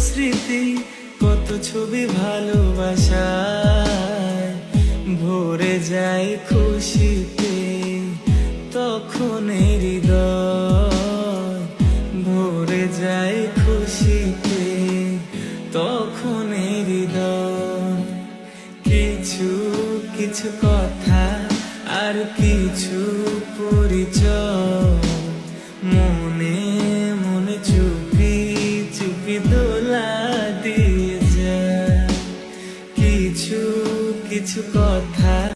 স্মৃতি, কত ছবি ভালোবাসায়। ভরে যায় খুশিতে, তখন হৃদয়। ভরে যায় খুশিতে, তখন হৃদয়। কিছু কিছু কথা আর কিছু পরিচয় কিছু কথা